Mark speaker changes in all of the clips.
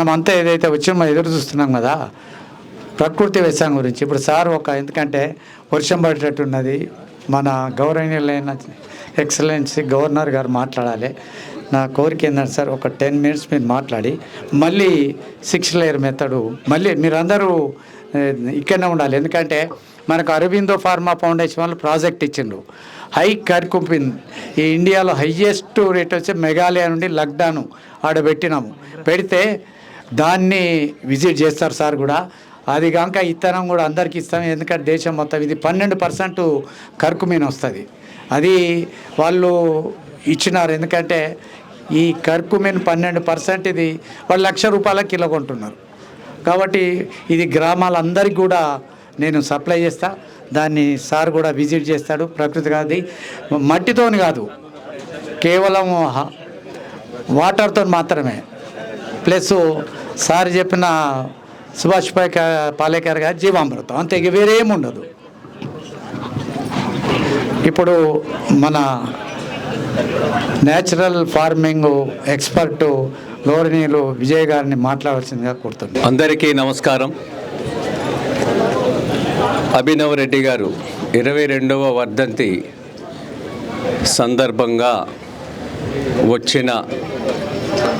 Speaker 1: మనం అంతా ఏదైతే వచ్చి మనం ఎదురు చూస్తున్నాం కదా ప్రకృతి వ్యవసాయం గురించి. ఇప్పుడు సార్ ఒక ఎందుకంటే వర్షం పడేటట్టున్నది మన గౌరవనీయులైన ఎక్సలెన్సీ గవర్నర్ గారు మాట్లాడాలి. నా కోరిక ఏంటంటే సార్ ఒక టెన్ మినిట్స్ మీరు మాట్లాడి మళ్ళీ సిక్స్ లేయర్ మెథడు మళ్ళీ మీరందరూ ఇక్కడనే ఉండాలి. ఎందుకంటే మనకు అరవిందో ఫార్మా ఫౌండేషన్ వాళ్ళు ప్రాజెక్ట్ ఇచ్చిండ్రు. హై కర్కుపిన్ ఈ ఇండియాలో హయ్యెస్ట్ రేట్ వచ్చి మెఘాలయ నుండి లక్డాను ఆడ పెట్టినాము. పెడితే దాన్ని విజిట్ చేస్తారు సార్ కూడా. అది కాక ఇత్తనం కూడా అందరికి ఇస్తాం. ఎందుకంటే దేశం మొత్తం ఇది పన్నెండు పర్సెంట్ కర్కుమీన్ వస్తుంది. అది వాళ్ళు ఇచ్చినారు. ఎందుకంటే ఈ కర్కుమీన్ పన్నెండు పర్సెంట్ ఇది వాళ్ళు లక్ష రూపాయల కిలో కొంటున్నారు. కాబట్టి ఇది గ్రామాలందరికీ కూడా నేను సప్లై చేస్తా. దాన్ని సార్ కూడా విజిట్ చేస్తాడు. ప్రకృతి కాదు మట్టితోని కాదు. కేవలం వాటర్తో మాత్రమే. ప్లస్ సార్ చెప్పిన సుభాష్ పై పాలేకర్ గారి జీవామృతం. అంతే ఇక వేరే ఉండదు. ఇప్పుడు మన నేచురల్ ఫార్మింగ్ ఎక్స్పర్టు గౌరవనీయులు విజయ్ గారిని మాట్లాడాల్సిందిగా కోరుతున్నాను.
Speaker 2: అందరికీ నమస్కారం. అభినవ్ రెడ్డి గారు ఇరవై రెండవ వర్ధంతి సందర్భంగా వచ్చిన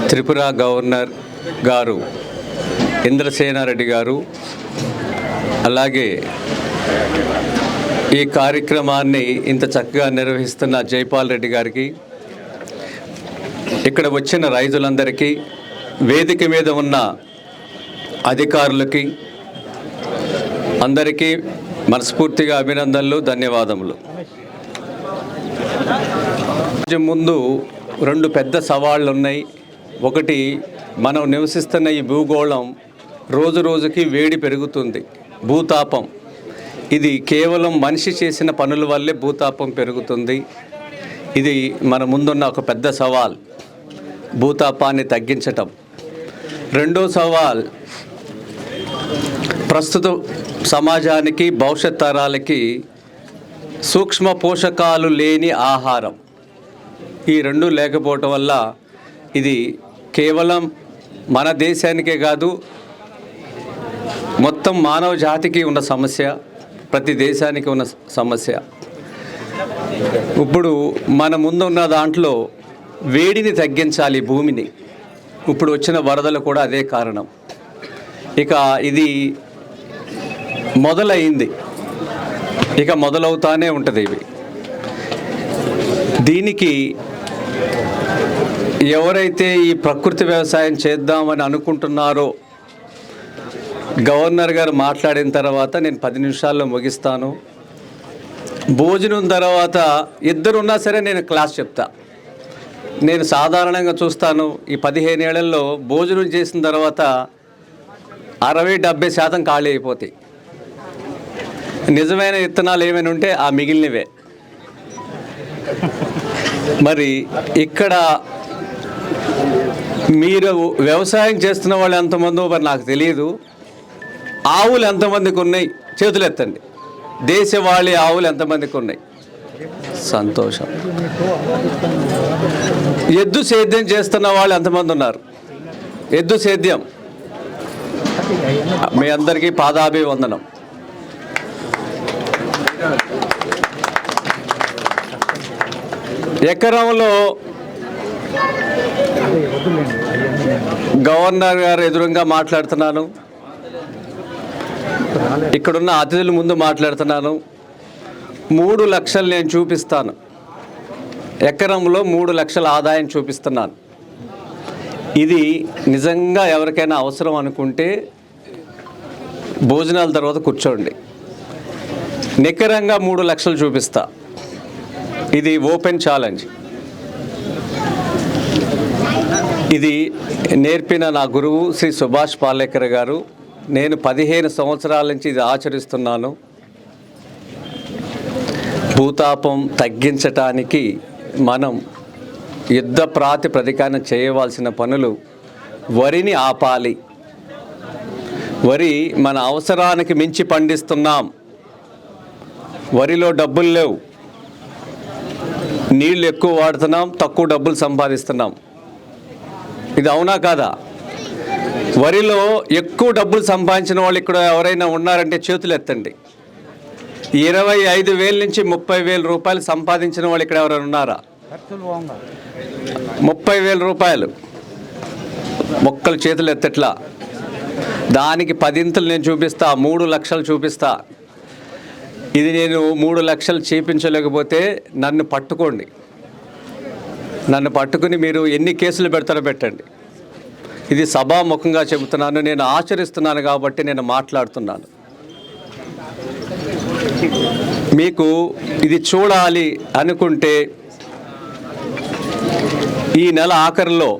Speaker 2: త్రిపుర గవర్నర్ గారు ఇంద్రసేనారెడ్డి గారు అలాగే ఈ కార్యక్రమాన్ని ఇంత చక్కగా నిర్వహిస్తున్న జైపాల్ రెడ్డి గారికి ఇక్కడ వచ్చిన రైతులందరికీ వేదిక మీద ఉన్న అధికారులకి అందరికీ మనస్ఫూర్తిగా అభినందనలు ధన్యవాదములు. ముందు రెండు పెద్ద సవాళ్ళు ఉన్నాయి ఒకటి మనం నివసిస్తున్న ఈ భూగోళం రోజు రోజుకి వేడి పెరుగుతుంది. భూతాపం. ఇది కేవలం మనిషి చేసిన పనుల వల్లే భూతాపం పెరుగుతుంది. ఇది మన ముందున్న ఒక పెద్ద సవాల్. భూతాపాన్ని తగ్గించటం. రెండో సవాల్ ప్రస్తుత సమాజానికి భవిష్యత్ తరాలకి సూక్ష్మ పోషకాలు లేని ఆహారం. ఈ రెండు లేకపోవటం వల్ల ఇది కేవలం మన దేశానికే కాదు మొత్తం మానవ జాతికి ఉన్న సమస్య ప్రతి దేశానికి ఉన్న సమస్య. ఇప్పుడు మన ముందున్న దాంట్లో వేడిని తగ్గించాలి భూమిని. ఇప్పుడు వచ్చిన వరదలు కూడా అదే కారణం. ఇక ఇది మొదలైంది. ఇక మొదలవుతానే ఉంటుంది ఇవి. దీనికి ఎవరైతే ఈ ప్రకృతి వ్యవసాయం చేద్దామని అనుకుంటున్నారో గవర్నర్ గారు మాట్లాడిన తర్వాత నేను పది నిమిషాల్లో ముగిస్తాను. భోజనం తర్వాత ఇద్దరు ఉన్నా సరే నేను క్లాస్ చెప్తా. నేను సాధారణంగా చూస్తాను ఈ పదిహేను ఏళ్ళలో భోజనం చేసిన తర్వాత అరవై డెబ్బై శాతం ఖాళీ అయిపోతాయి. నిజమైన విత్తనాలు ఏమైనా ఉంటే ఆ మిగిలినవే. మరి ఇక్కడ మీరు వ్యవసాయం చేస్తున్న వాళ్ళు ఎంతమందో మరి నాకు తెలియదు. ఆవులు ఎంతమందికి ఉన్నాయి? చేతులు ఎత్తండి దేశవాళీ ఆవులు ఎంతమందికి ఉన్నాయి? సంతోషం. ఎద్దు సేద్యం చేస్తున్న వాళ్ళు ఎంతమంది ఉన్నారు? ఎద్దు సేద్యం. మీ అందరికీ పాదాభివందనం. ఎకరంలో గవర్నర్ గారు ఎదురుగా మాట్లాడుతున్నాను. ఇక్కడున్న అతిథుల ముందు మాట్లాడుతున్నాను. మూడు లక్షలు నేను చూపిస్తాను. ఎకరంలో మూడు లక్షల ఆదాయం చూపిస్తున్నాను. ఇది నిజంగా ఎవరికైనా అవసరం అనుకుంటే భోజనాల తర్వాత కూర్చోండి. నికరంగా మూడు లక్షలు చూపిస్తా. ఇది ఓపెన్ ఛాలెంజ్. ఇది నేర్పిన నా గురువు శ్రీ సుభాష్ పాలేకర్ గారు. నేను పదిహేను సంవత్సరాల నుంచి ఇది ఆచరిస్తున్నాను. భూతాపం తగ్గించటానికి మనం యుద్ధ ప్రాతిపదికాన చేయవలసిన పనులు వరిని ఆపాలి. వరి మన అవసరానికి మించి పండిస్తున్నాం. వరిలో డబ్బులు లేవు. నీళ్ళు ఎక్కువ వాడుతున్నాం తక్కువ డబ్బులు సంపాదిస్తున్నాం. ఇది అవునా కాదా? వరిలో ఎక్కువ డబ్బులు సంపాదించిన వాళ్ళు ఇక్కడ ఎవరైనా ఉన్నారంటే చేతులు ఎత్తండి. ఇరవై ఐదు వేల నుంచి ముప్పై వేల రూపాయలు సంపాదించిన వాళ్ళు ఇక్కడ ఎవరైనా ఉన్నారా? ముప్పై వేల రూపాయలు. మొక్కలు చేతులు ఎత్తట్లా? దానికి పదింతలు నేను చూపిస్తా మూడు లక్షలు చూపిస్తా. ఇది నేను మూడు లక్షలు చేపించలేకపోతే నన్ను పట్టుకోండి. నన్ను పట్టుకుని మీరు ఎన్ని కేసులు పెడతారో పెట్టండి. ఇది సభాముఖంగా చెబుతున్నాను. నేను ఆచరిస్తున్నాను కాబట్టి నేను మాట్లాడుతున్నాను. మీకు ఇది చూడాలి అనుకుంటే ఈ నెల ఆఖరిలో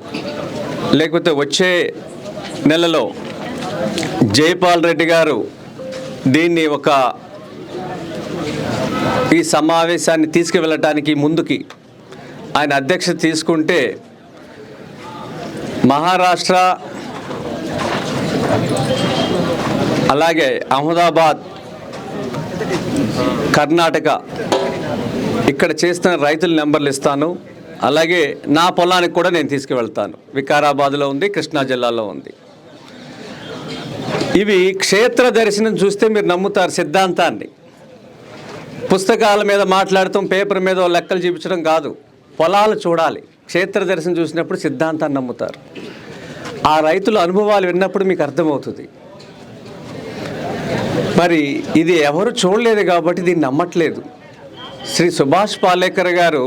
Speaker 2: లేకపోతే వచ్చే నెలలో జైపాల్ రెడ్డి గారు దీన్ని ఒక ఈ సమావేశాన్ని తీసుకువెళ్ళటానికి ముందుకి ఆయన అధ్యక్షత తీసుకుంటే మహారాష్ట్ర అలాగే అహ్మదాబాద్ కర్ణాటక ఇక్కడ చేస్తున్న రైతుల నెంబర్లు ఇస్తాను. అలాగే నా పొలానికి కూడా నేను తీసుకువెళ్తాను. వికారాబాద్లో ఉంది కృష్ణా జిల్లాలో ఉంది. ఇవి క్షేత్ర దర్శనం చూస్తే మీరు నమ్ముతారు సిద్ధాంతాన్ని. పుస్తకాల మీద మాట్లాడటం పేపర్ మీద లెక్కలు చూపించడం కాదు. పొలాలు చూడాలి. క్షేత్ర దర్శనం చూసినప్పుడు సిద్ధాంతాన్ని నమ్ముతారు. ఆ రైతుల అనుభవాలు విన్నప్పుడు మీకు అర్థమవుతుంది. మరి ఇది ఎవరు చూడలేదు కాబట్టి దీన్ని నమ్మట్లేదు. శ్రీ సుభాష్ పాలేకర్ గారు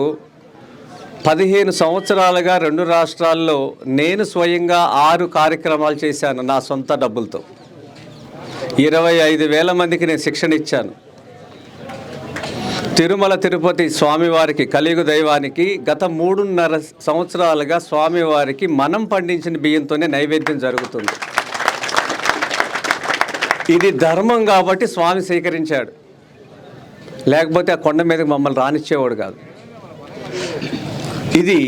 Speaker 2: పదిహేను సంవత్సరాలుగా రెండు రాష్ట్రాల్లో నేను స్వయంగా ఆరు కార్యక్రమాలు చేశాను నా సొంత డబ్బులతో. ఇరవై ఐదు వేల మందికి నేను శిక్షణ ఇచ్చాను. తిరుమల తిరుపతి స్వామివారికి కలియుగ దైవానికి గత మూడున్నర సంవత్సరాలుగా స్వామివారికి మనం పండించిన బియ్యంతోనే నైవేద్యం జరుగుతుంది. ఇది ధర్మం కాబట్టి స్వామి స్వీకరించాడు. లేకపోతే ఆ కొండ మీదకి మమ్మల్ని రానిచ్చేవాడు కాదు. ఇది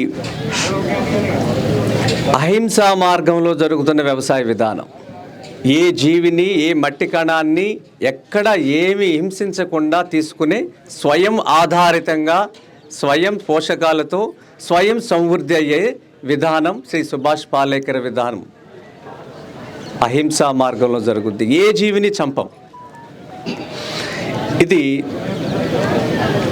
Speaker 2: అహింసా మార్గంలో జరుగుతున్న వ్యవసాయ విధానం. ఏ జీవిని ఏ మట్టి కణాన్ని ఎక్కడ ఏమి హింసించకుండా తీసుకునే స్వయం ఆధారితంగా స్వయం పోషకాలతో స్వయం సమృద్ధి అయ్యే విధానం శ్రీ సుభాష్ పాలేకర్ విధానం. అహింసా మార్గంలో జరుగుద్ది. ఏ జీవిని చంపం? ఇది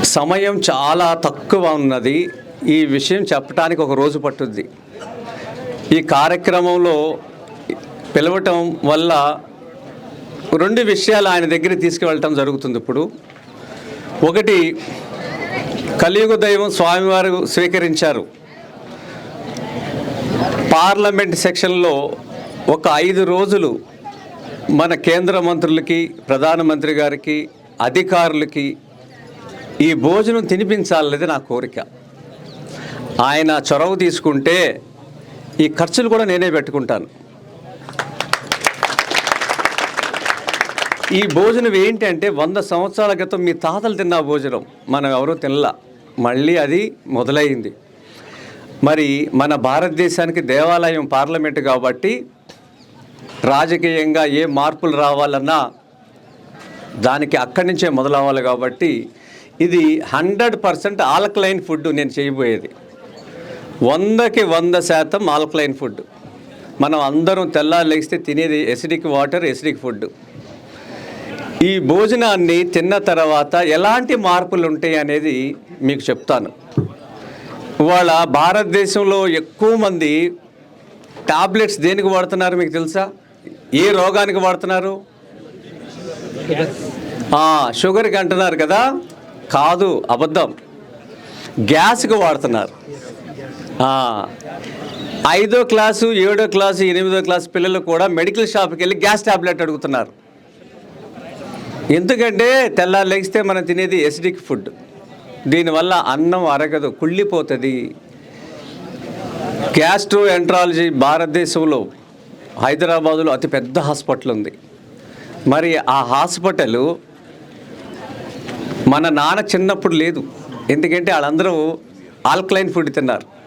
Speaker 2: సమయం చాలా తక్కువ ఉన్నది. ఈ విషయం చెప్పడానికి ఒక రోజు పట్టుద్ది. ఈ కార్యక్రమంలో పిలవటం వల్ల రెండు విషయాలు ఆయన దగ్గర తీసుకువెళ్ళటం జరుగుతుంది ఇప్పుడు. ఒకటి కలియుగ దైవం స్వామివారు స్వీకరించారు. పార్లమెంట్ సెక్షన్లో ఒక ఐదు రోజులు మన కేంద్ర మంత్రులకి ప్రధానమంత్రి గారికి అధికారులకి ఈ భోజనం తినిపించాలనేది నా కోరిక. ఆయన చొరవ తీసుకుంటే ఈ ఖర్చులు కూడా నేనే పెట్టుకుంటాను. ఈ భోజనం ఏంటంటే వంద సంవత్సరాల క్రితం మీ తాతలు తిన్న భోజనం. మనం ఎవరూ తినలా. మళ్ళీ అది మొదలైంది. మరి మన భారతదేశానికి దేవాలయం పార్లమెంటు కాబట్టి రాజకీయంగా ఏ మార్పులు రావాలన్నా దానికి అక్కడి నుంచే మొదలవ్వాలి కాబట్టి ఇది హండ్రెడ్ పర్సెంట్ ఆల్కలైన్ ఫుడ్ నేను చేయబోయేది. వందకి వంద శాతం ఆల్కలైన్ ఫుడ్. మనం అందరం తెల్లారు లేస్తే తినేది ఎసిడిక్ వాటర్ ఎసిడిక్ ఫుడ్ ఈ భోజనాన్ని తిన్న తర్వాత ఎలాంటి మార్పులు ఉంటాయి అనేది మీకు చెప్తాను. ఇవాళ భారతదేశంలో ఎక్కువ మంది టాబ్లెట్స్ దేనికి వాడుతున్నారు మీకు తెలుసా? ఏ రోగానికి వాడుతున్నారు? షుగర్కి అంటున్నారు కదా? కాదు అబద్ధం. గ్యాస్కి వాడుతున్నారు. ఐదో క్లాసు ఏడో క్లాసు ఎనిమిదో క్లాసు పిల్లలు కూడా మెడికల్ షాప్కి వెళ్ళి గ్యాస్ టాబ్లెట్ అడుగుతున్నారు. ఎందుకంటే తెల్లారు లేస్తే మనం తినేది ఎసిడిక్ ఫుడ్ దీనివల్ల అన్నం అరగదు కుళ్ళిపోతుంది. గ్యాస్ట్రో ఎంట్రాలజీ భారతదేశంలో హైదరాబాదులో అతిపెద్ద హాస్పిటల్ ఉంది. మరి ఆ హాస్పిటల్ మన నాన్న చిన్నప్పుడు లేదు. ఎందుకంటే వాళ్ళందరూ ఆల్కలైన్ ఫుడ్ తిన్నారు.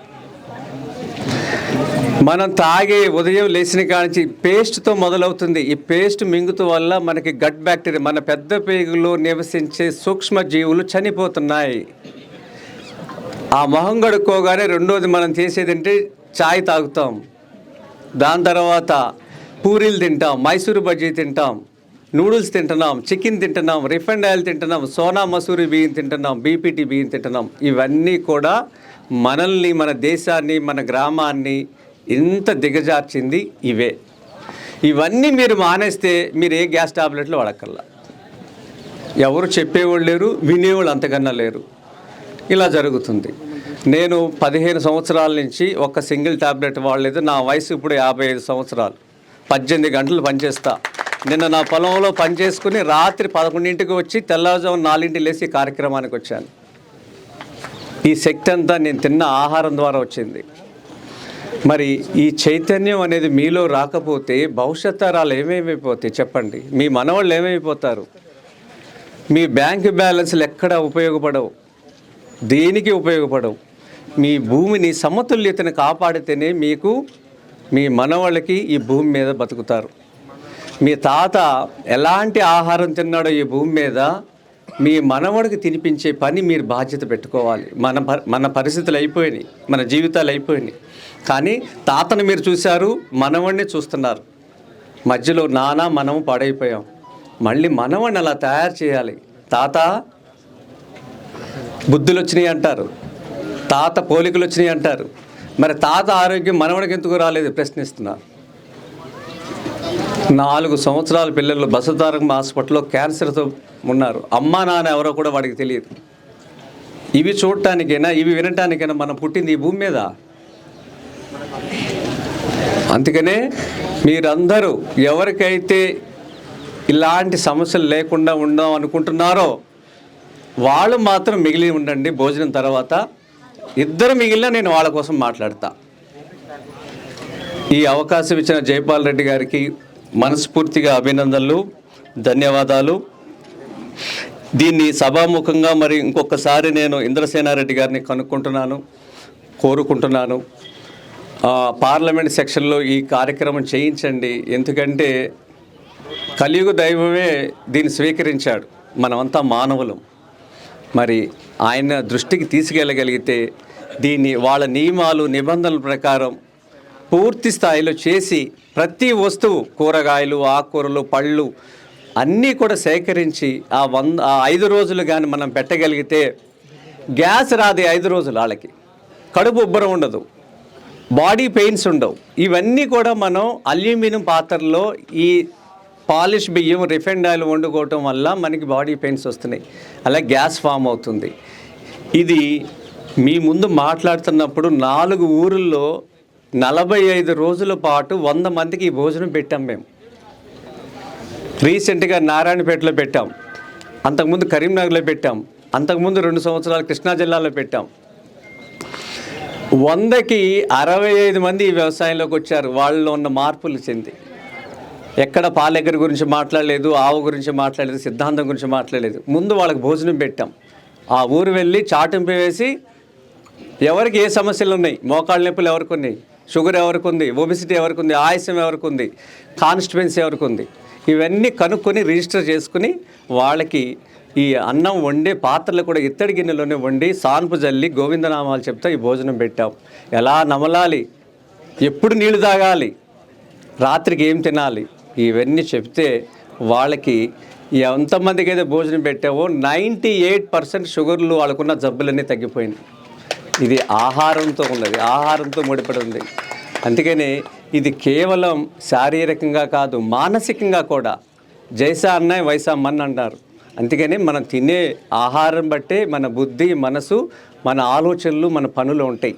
Speaker 2: మనం తాగే ఉదయం లేచిన కానించి పేస్ట్తో మొదలవుతుంది. ఈ పేస్ట్ మింగుతూ వల్ల మనకి గట్ బ్యాక్టీరియా మన పెద్ద పేగులో నివసించే సూక్ష్మ జీవులు చనిపోతున్నాయి. ఆ మొహం కడుక్కోగానే రెండోది మనం చేసేది అంటే చాయ్ తాగుతాం. దాని తర్వాత పూరీలు తింటాం మైసూరు బజ్జీ తింటాం నూడిల్స్ తింటున్నాం చికెన్ తింటున్నాం రిఫైండ్ ఆయిల్ తింటున్నాం సోనా మసూరి బియ్యం తింటున్నాం బీపీటీ బియ్యం తింటున్నాం. ఇవన్నీ కూడా మనల్ని మన దేశాన్ని మన గ్రామాన్ని ఇంత దిగజార్చింది ఇవే. ఇవన్నీ మీరు మానేస్తే మీరు ఏ గ్యాస్ టాబ్లెట్లు వాడక్కర్లా. ఎవరు చెప్పేవాళ్ళు లేరు వినేవాళ్ళు అంతకన్నా లేరు. ఇలా జరుగుతుంది. నేను పదిహేను సంవత్సరాల నుంచి ఒక సింగిల్ టాబ్లెట్ వాడలేదు. నా వయసు ఇప్పుడు యాభై ఐదు సంవత్సరాలు. పద్దెనిమిది గంటలు పనిచేస్తా. నిన్న నా పొలంలో పని చేసుకుని రాత్రి పదకొండింటికి వచ్చి తెల్లవారుజాము నాలుగింటికి లేచి కార్యక్రమానికి వచ్చాను. ఈ శక్తి అంతా నేను తిన్న ఆహారం ద్వారా వచ్చింది. మరి ఈ చైతన్యం అనేది మీలో రాకపోతే భవిష్యత్ తరాలు ఏమేమైపోతాయి చెప్పండి? మీ మనవాళ్ళు ఏమైపోతారు మీ బ్యాంక్ బ్యాలెన్స్లు ఎక్కడ ఉపయోగపడవు? దేనికి ఉపయోగపడవు? మీ భూమిని సమతుల్యతను కాపాడితేనే మీకు మీ మనవాళ్ళకి ఈ భూమి మీద బతుకుతారు. మీ తాత ఎలాంటి ఆహారం తిన్నాడో ఈ భూమి మీద మీ మనవడికి తినిపించే పని మీరు బాధ్యత పెట్టుకోవాలి. మన ప- మన పరిస్థితులు అయిపోయినాయి మన జీవితాలు అయిపోయినాయి. కానీ తాతను మీరు చూశారు మనవడిని చూస్తున్నారు. మధ్యలో నానా మనం పాడైపోయాం. మళ్ళీ మనవడిని అలా తయారు చేయాలి. తాత బుద్ధులు వచ్చినాయి అంటారు. తాత పోలికలు వచ్చినాయి అంటారు. మరి తాత ఆరోగ్యం మనవడికి ఎందుకు రాలేదు? ప్రశ్నిస్తున్నారు నాలుగు సంవత్సరాల పిల్లలు బసతారం హాస్పిటల్లో క్యాన్సర్తో ఉన్నారు. అమ్మా నాన్న ఎవరో కూడా వాడికి తెలియదు. ఇవి చూడటానికైనా ఇవి వినటానికైనా మనం పుట్టింది ఈ భూమి మీద? అందుకనే మీరందరూ ఎవరికైతే ఇలాంటి సమస్యలు లేకుండా ఉందాం అనుకుంటున్నారో వాళ్ళు మాత్రం మిగిలి ఉండండి భోజనం తర్వాత. ఇద్దరు మిగిలిన నేను వాళ్ళ కోసం మాట్లాడతా. ఈ అవకాశం ఇచ్చిన జైపాల్ రెడ్డి గారికి మనస్ఫూర్తిగా అభినందనలు ధన్యవాదాలు. దీన్ని సభాముఖంగా మరి ఇంకొకసారి నేను ఇంద్రసేనారెడ్డి గారిని కనుక్కుంటున్నాను కోరుకుంటున్నాను. పార్లమెంట్ సెక్షన్లో ఈ కార్యక్రమం చేయించండి. ఎందుకంటే కలియుగ దైవమే దీన్ని స్వీకరించాడు. మనమంతా మానవులం. మరి ఆయన దృష్టికి తీసుకెళ్ళగలిగితే దీన్ని వాళ్ళ నియమాలు నిబంధనల ప్రకారం పూర్తి స్థాయిలో చేసి ప్రతి వస్తువు కూరగాయలు ఆకుకూరలు పళ్ళు అన్నీ కూడా సేకరించి ఆ వంద ఆ ఐదు రోజులు కానీ మనం పెట్టగలిగితే గ్యాస్ రాదు ఐదు రోజులు వాళ్ళకి కడుపు ఉబ్బరం ఉండదు. బాడీ పెయిన్స్ ఉండవు. ఇవన్నీ కూడా మనం అల్యూమినియం పాత్రలో ఈ పాలిష్ బియ్యం రిఫైండ్ ఆయిల్ వండుకోవటం వల్ల మనకి బాడీ పెయిన్స్ వస్తున్నాయి. అలా గ్యాస్ ఫామ్ అవుతుంది. ఇది మీ ముందు మాట్లాడుతున్నప్పుడు నాలుగు ఊరుల్లో నలభై ఐదు రోజుల పాటు వంద మందికి ఈ భోజనం పెట్టాం మేము. రీసెంట్గా నారాయణపేటలో పెట్టాం. అంతకుముందు కరీంనగర్లో పెట్టాం. అంతకుముందు రెండు సంవత్సరాలు కృష్ణా జిల్లాలో పెట్టాం. వందకి అరవై ఐదు మంది ఈ వ్యవసాయంలోకి వచ్చారు. వాళ్ళలో ఉన్న మార్పులు చెంది. ఎక్కడ పాలెగ్గర గురించి మాట్లాడలేదు ఆవు గురించి మాట్లాడలేదు సిద్ధాంతం గురించి మాట్లాడలేదు. ముందు వాళ్ళకి భోజనం పెట్టాం. ఆ ఊరు వెళ్ళి చాటింపు వేసి ఎవరికి ఏ సమస్యలు ఉన్నాయి? మోకాళ్ళ నొప్పులు ఎవరికి ఉన్నాయి? షుగర్ ఎవరికి ఉంది ఒబిసిటీ ఎవరికి ఉంది ఆయాసం ఎవరికి ఉంది కాన్స్టిపెన్సీ ఎవరికి ఉంది ఇవన్నీ కనుక్కొని రిజిస్టర్ చేసుకుని వాళ్ళకి ఈ అన్నం వండే పాత్రలు కూడా ఇత్తడి గిన్నెలోనే వండి సాన్పు జల్లి గోవిందనామాలు చెప్తా ఈ భోజనం పెట్టాం. ఎలా నమలాలి? ఎప్పుడు నీళ్ళు తాగాలి? రాత్రికి ఏం తినాలి? ఇవన్నీ చెప్తే వాళ్ళకి ఎంతమందికి అయితే భోజనం పెట్టావో నైంటీ ఎయిట్ పర్సెంట్ షుగర్లు వాళ్ళకున్న జబ్బులన్నీ తగ్గిపోయినాయి. ఇది ఆహారంతో ఉన్నది ఆహారంతో ముడిపడి ఉంది. అందుకని ఇది కేవలం శారీరకంగా కాదు మానసికంగా కూడా. జైసా అన్నయ్య వైసా మన్ అంటారు అందుకని మనం తినే ఆహారం బట్టే మన బుద్ధి మనసు మన ఆలోచనలు మన పనులు ఉంటాయి.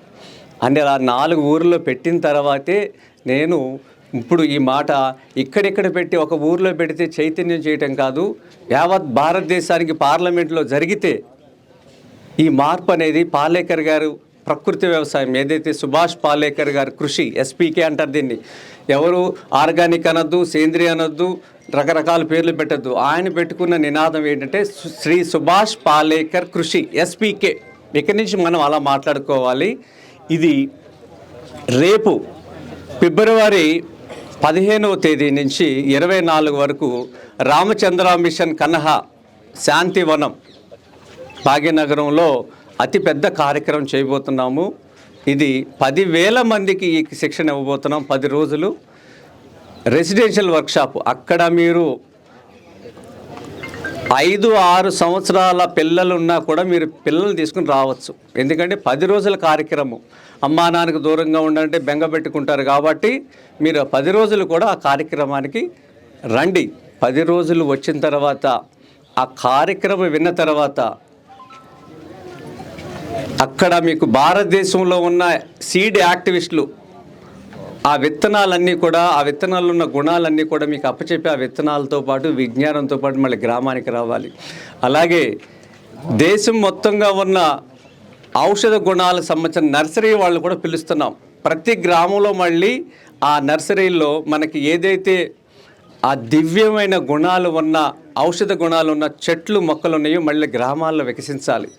Speaker 2: అంటే ఆ నాలుగు ఊర్లో పెట్టిన తర్వాతే నేను ఇప్పుడు ఈ మాట ఇక్కడెక్కడ పెట్టి ఒక ఊర్లో పెడితే చైతన్యం చేయటం కాదు యావత్ భారతదేశానికి పార్లమెంట్లో జరిగితే ఈ మార్పు అనేది పాలేకర్ గారు ప్రకృతి వ్యవసాయం ఏదైతే సుభాష్ పాలేకర్ గారు కృషి ఎస్పీకే అంటారు దీన్ని. ఎవరు ఆర్గానిక్ అనొద్దు సేంద్రియ అనొద్దు రకరకాల పేర్లు పెట్టద్దు. ఆయన పెట్టుకున్న నినాదం ఏంటంటే శ్రీ సుభాష్ పాలేకర్ కృషి ఎస్పీకే. ఇక్కడి నుంచి మనం అలా మాట్లాడుకోవాలి? ఇది రేపు ఫిబ్రవరి పదిహేనవ తేదీ నుంచి ఇరవై నాలుగు వరకు రామచంద్ర మిషన్ కన్హా శాంతివనం భాగ్యనగరంలో అతిపెద్ద కార్యక్రమం చేయబోతున్నాము. ఇది పదివేల మందికి ఈ శిక్షణ ఇవ్వబోతున్నాం పది రోజులు. రెసిడెన్షియల్ వర్క్షాప్ అక్కడ మీరు ఐదు ఆరు సంవత్సరాల పిల్లలు ఉన్నా కూడా మీరు పిల్లలు తీసుకుని రావచ్చు. ఎందుకంటే పది రోజుల కార్యక్రమం. అమ్మా నాన్నకు దూరంగా ఉండాలంటే బెంగ పెట్టుకుంటారు కాబట్టి మీరు పది రోజులు కూడా ఆ కార్యక్రమానికి రండి. పది రోజులు వచ్చిన తర్వాత ఆ కార్యక్రమం విన్న తర్వాత అక్కడ మీకు భారతదేశంలో ఉన్న సీడ్ యాక్టివిస్టులు ఆ విత్తనాలన్నీ కూడా ఆ విత్తనాల్లో ఉన్న గుణాలన్నీ కూడా మీకు అప్పచెప్పి ఆ విత్తనాలతో పాటు విజ్ఞానంతో పాటు మళ్ళీ గ్రామానికి రావాలి. అలాగే దేశం మొత్తంగా ఉన్న ఔషధ గుణాలకు సంబంధించిన నర్సరీ వాళ్ళు కూడా పిలుస్తున్నాం. ప్రతి గ్రామంలో మళ్ళీ ఆ నర్సరీల్లో మనకి ఏదైతే ఆ దివ్యమైన గుణాలు ఉన్న ఔషధ గుణాలు ఉన్న చెట్లు మొక్కలు ఉన్నాయో మళ్ళీ గ్రామాల్లో వికసించాలి.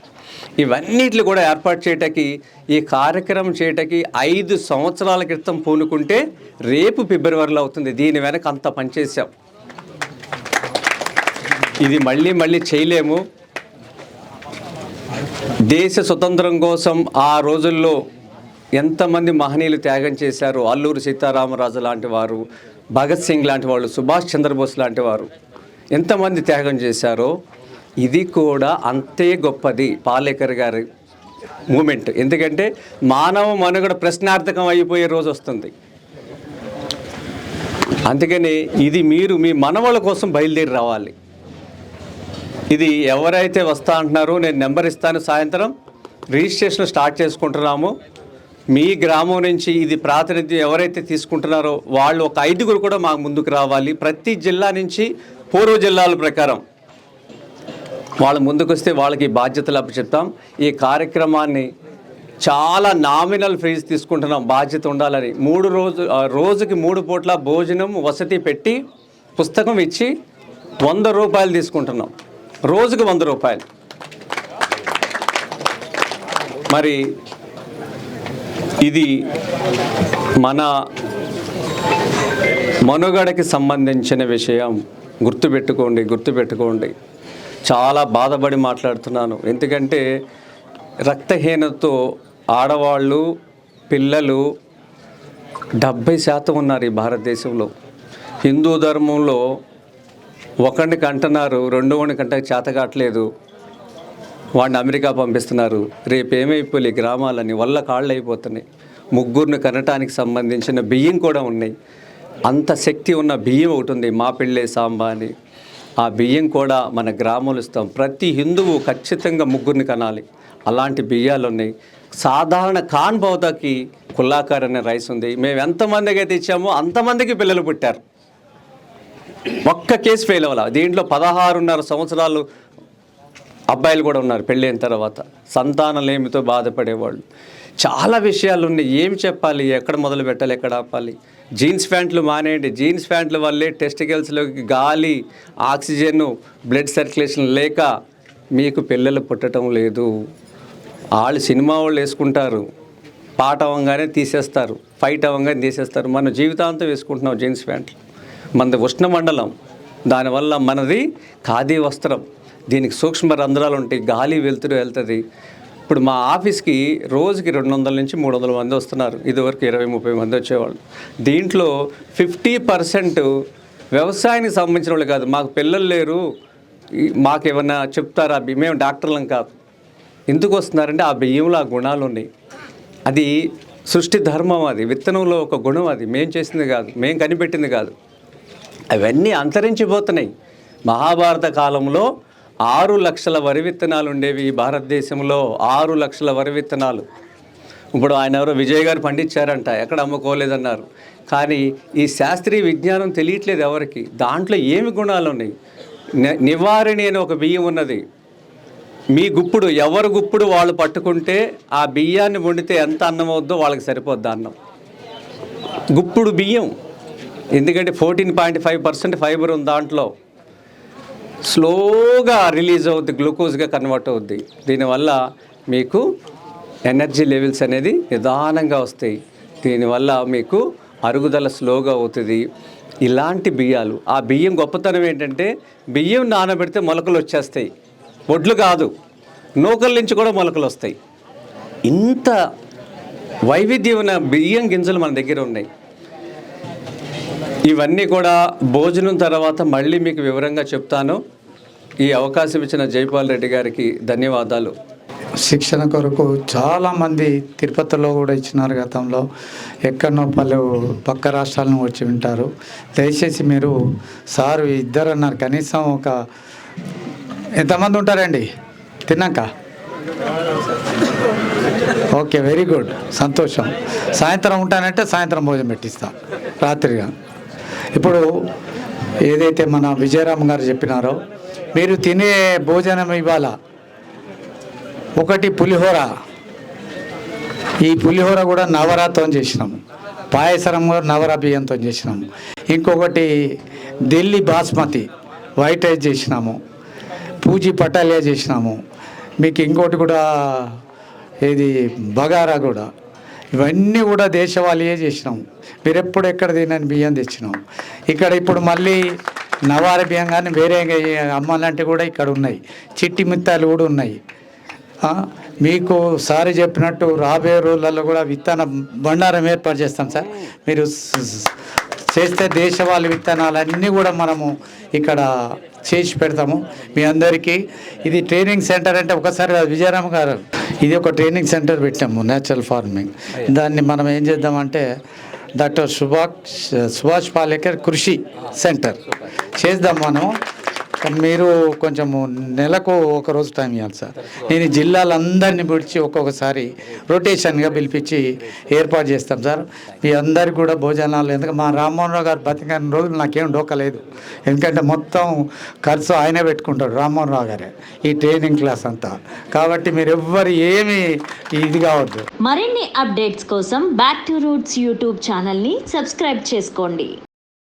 Speaker 2: ఇవన్నిట్లు కూడా ఏర్పాటు చేయటానికి ఈ కార్యక్రమం చేయటానికి ఐదు సంవత్సరాల క్రితం పూనుకుంటే రేపు ఫిబ్రవరిలో అవుతుంది. దీని వెనక అంత పనిచేసాం ఇది మళ్ళీ మళ్ళీ చేయలేము. దేశ స్వతంత్రం కోసం ఆ రోజుల్లో ఎంతమంది మహనీయులు త్యాగం చేశారు? అల్లూరు సీతారామరాజు లాంటి వారు భగత్ సింగ్ లాంటి వాళ్ళు సుభాష్ చంద్రబోస్ లాంటి వారు. ఎంతమంది త్యాగం చేశారో ఇది కూడా అంతే గొప్పది పాలేకర్ గారి మూమెంట్. ఎందుకంటే మానవ మనుగడ ప్రశ్నార్థకం అయిపోయే రోజు వస్తుంది. అందుకని ఇది మీరు మీ మనవల కోసం బయలుదేరి రావాలి. ఇది ఎవరైతే వస్తా అంటున్నారో నేను నెంబర్ ఇస్తాను. సాయంత్రం రిజిస్ట్రేషన్ స్టార్ట్ చేసుకుంటున్నాము. మీ గ్రామం నుంచి ఇది ప్రాతినిధ్యం ఎవరైతే తీసుకుంటున్నారో వాళ్ళు ఒక ఐదుగురు కూడా మాకు ముందుకు రావాలి. ప్రతి జిల్లా నుంచి పూర్వ జిల్లాల ప్రకారం వాళ్ళు ముందుకొస్తే వాళ్ళకి బాధ్యతలు అప్పచెప్తాం ఈ కార్యక్రమాన్ని చాలా నామినల్ ఫీజు తీసుకుంటున్నాం. బాధ్యత ఉండాలని. మూడు రోజు రోజుకి మూడు పూట్ల భోజనం వసతి పెట్టి పుస్తకం ఇచ్చి వంద రూపాయలు తీసుకుంటున్నాం. రోజుకి వంద రూపాయలు. మరి ఇది మన మనుగడకి సంబంధించిన విషయం. గుర్తుపెట్టుకోండి గుర్తుపెట్టుకోండి. చాలా బాధపడి మాట్లాడుతున్నాను. ఎందుకంటే రక్తహీనతతో ఆడవాళ్ళు పిల్లలు డెబ్భై శాతం ఉన్నారు ఈ భారతదేశంలో. హిందూ ధర్మంలో ఒకరిని కంటున్నారు రెండో వాడిని కంటే చేతగాట్లేదు వాడిని అమెరికా పంపిస్తున్నారు. రేపు ఏమైపోయి గ్రామాలని వల్ల కాళ్ళు అయిపోతున్నాయి. ముగ్గురిని కనటానికి సంబంధించిన బియ్యం కూడా ఉన్నాయి. అంత శక్తి ఉన్న బియ్యం ఒకటి ఉంది మా పెళ్ళే సాంబా అని. ఆ బియ్యం కూడా మన గ్రామంలో ఇస్తాం. ప్రతి హిందువు ఖచ్చితంగా ముగ్గురిని కనాలి. అలాంటి బియ్యాలు ఉన్నాయి. సాధారణ ఖాన్ బౌదాకి కుల్లాకార్ అనే రైస్ ఉంది. మేము ఎంతమందికి అయితే ఇచ్చామో అంతమందికి పిల్లలు పుట్టారు. ఒక్క కేసు ఫెయిల్ అవ్వాలి. దీంట్లో పదహారున్నర సంవత్సరాలు అబ్బాయిలు కూడా ఉన్నారు పెళ్ళైన తర్వాత. సంతానలేమితో బాధపడేవాళ్ళు. చాలా విషయాలు ఉన్నాయి ఏం చెప్పాలి? ఎక్కడ మొదలు పెట్టాలి? ఎక్కడ ఆపాలి? జీన్స్ ప్యాంట్లు మానేయండి. జీన్స్ ప్యాంట్ల వల్లే టెస్టికల్స్లోకి గాలి ఆక్సిజన్ బ్లడ్ సర్క్యులేషన్ లేక మీకు పిల్లలు పుట్టడం లేదు. వాళ్ళు సినిమా వాళ్ళు వేసుకుంటారు. పాట అవ్వగానే తీసేస్తారు. ఫైట్ అవ్వగానే తీసేస్తారు. మన జీవితాంతం వేసుకుంటున్నాం జీన్స్ ప్యాంట్లు. మనది ఉష్ణమండలం. దానివల్ల మనది ఖాదీ వస్త్రం. దీనికి సూక్ష్మ రంధ్రాలు ఉంటాయి. గాలి వెళ్తురు వెళ్తుంది. ఇప్పుడు మా ఆఫీస్కి రోజుకి రెండు వందల నుంచి మూడు వందల మంది వస్తున్నారు. ఇదివరకు ఇరవై ముప్పై మంది వచ్చేవాళ్ళు. దీంట్లో ఫిఫ్టీ పర్సెంట్ వ్యవసాయానికి సంబంధించిన వాళ్ళు కాదు. మాకు పిల్లలు లేరు. మాకేమన్నా మాకు చెప్తారా మేము డాక్టర్లం కాదు. ఎందుకు వస్తున్నారంటే ఆ బియ్యంలో ఆ గుణాలు ఉన్నాయి. అది సృష్టి ధర్మం అది. విత్తనంలో ఒక గుణం అది. మేం చేసింది కాదు. మేం కనిపెట్టింది కాదు. అవన్నీ అంతరించిపోతున్నాయి. మహాభారత కాలంలో ఆరు లక్షల వరి విత్తనాలు ఉండేవి ఈ భారతదేశంలో. ఆరు లక్షల వరి విత్తనాలు. ఇప్పుడు ఆయన ఎవరో విజయ్ గారు పండించారంట ఎక్కడ అమ్ముకోలేదన్నారు. కానీ ఈ శాస్త్రీయ విజ్ఞానం తెలియట్లేదు ఎవరికి. దాంట్లో ఏమి గుణాలు ఉన్నాయి? ని- నివారిణి అని ఒక బియ్యం ఉన్నది. మీ గుప్పుడు ఎవరు గుప్పుడు వాళ్ళు పట్టుకుంటే ఆ బియ్యాన్ని వండితే ఎంత అన్నం అవుద్దో వాళ్ళకి సరిపోద్ది అన్నం. గుప్పుడు బియ్యం. ఎందుకంటే fourteen point five percent fibre ఉంది దాంట్లో. స్లోగా రిలీజ్ అవుద్ది గ్లూకోజ్గా కన్వర్ట్ అవుద్ది. దీనివల్ల మీకు ఎనర్జీ లెవెల్స్ అనేది నిదానంగా వస్తాయి. దీనివల్ల మీకు అరుగుదల స్లోగా అవుతుంది. ఇలాంటి బియ్యాలు ఆ బియ్యం గొప్పతనం ఏంటంటే బియ్యం నానబెడితే మొలకలు వచ్చేస్తాయి. వడ్లు కాదు నూకల నుంచి కూడా మొలకలు వస్తాయి. ఇంత వైవిధ్యమైన బియ్యం గింజలు మన దగ్గర ఉన్నాయి. ఇవన్నీ కూడా భోజనం తర్వాత మళ్ళీ మీకు వివరంగా చెప్తాను. ఈ అవకాశం ఇచ్చిన జైపాల్ రెడ్డి గారికి ధన్యవాదాలు.
Speaker 1: శిక్షణ కొరకు చాలామంది తిరుపతిలో కూడా ఇచ్చినారు గతంలో. ఎక్కడనో పలు పక్క రాష్ట్రాలను వచ్చి వింటారు. దయచేసి మీరు సారు ఇద్దరు అన్నారు కనీసం ఒక ఎంతమంది ఉంటారండి? తిన్నాక? Okay very good. సంతోషం. సాయంత్రం ఉంటానంటే సాయంత్రం భోజనం పెట్టిస్తా. రాత్రిగా. ఇప్పుడు ఏదైతే మన విజయరామ్ గారు చెప్పినారో మీరు తినే భోజనం ఇవాళ ఒకటి పులిహోర. ఈ పులిహోర కూడా నవరాతో చేసినాము పాయసరం కూడా నవరా బియ్యంతో చేసినాము ఇంకొకటి ఢిల్లీ బాస్మతి వైట్ రైస్ చేసినాము. పూజీ పటాలియా చేసినాము. మీకు ఇంకోటి కూడా ఇది బగారా కూడా. ఇవన్నీ కూడా దేశవాళీయే చేసినాం. మీరు ఎప్పుడు ఎక్కడ తినని బియ్యం తెచ్చినాం. ఇక్కడ ఇప్పుడు మళ్ళీ నవార బియ్యం కానీ వేరే అమ్మాలంటే కూడా ఇక్కడ ఉన్నాయి. చిట్టి మిత్తాలు కూడా ఉన్నాయి. మీకు సారి చెప్పినట్టు రాబోయే రోజులలో కూడా విత్తన బండారం ఏర్పాటు చేస్తాం సార్. మీరు చేస్తే దేశవాళీ విత్తనాలన్నీ కూడా మనము ఇక్కడ చేసి పెడతాము. మీ అందరికీ ఇది ట్రైనింగ్ సెంటర్ అంటే ఒకసారి విజయరామ గారు ఇది ఒక ట్రైనింగ్ సెంటర్ పెట్టాము న్యాచురల్ ఫార్మింగ్. దాన్ని మనం ఏం చేద్దామంటే డాక్టర్ సుభాష్ సుభాష్ పాలేకర్ కృషి సెంటర్ చేద్దాం మనం. కానీ మీరు కొంచెము నెలకు ఒక రోజు టైం ఇవ్వాలి సార్. నేను జిల్లాలందరినీ పిలిచి ఒక్కొక్కసారి రొటేషన్గా పిలిపించి ఏర్పాటు చేస్తాం సార్. మీ అందరికి కూడా భోజనాలు ఎందుకంటే మా రామ్మోహన్ రావు గారు బతికని రోజులు నాకేం డోకలేదు ఎందుకంటే మొత్తం ఖర్చు ఆయనే పెట్టుకుంటాడు రామ్మోహన్ రావు గారే ఈ ట్రైనింగ్ క్లాస్ అంతా. కాబట్టి మీరు ఎవ్వరు ఏమి ఇది కావద్దు.
Speaker 3: మరిన్ని అప్డేట్స్ కోసం బ్యాక్ టు రూట్స్ యూట్యూబ్ ఛానల్ని సబ్స్క్రైబ్ చేసుకోండి.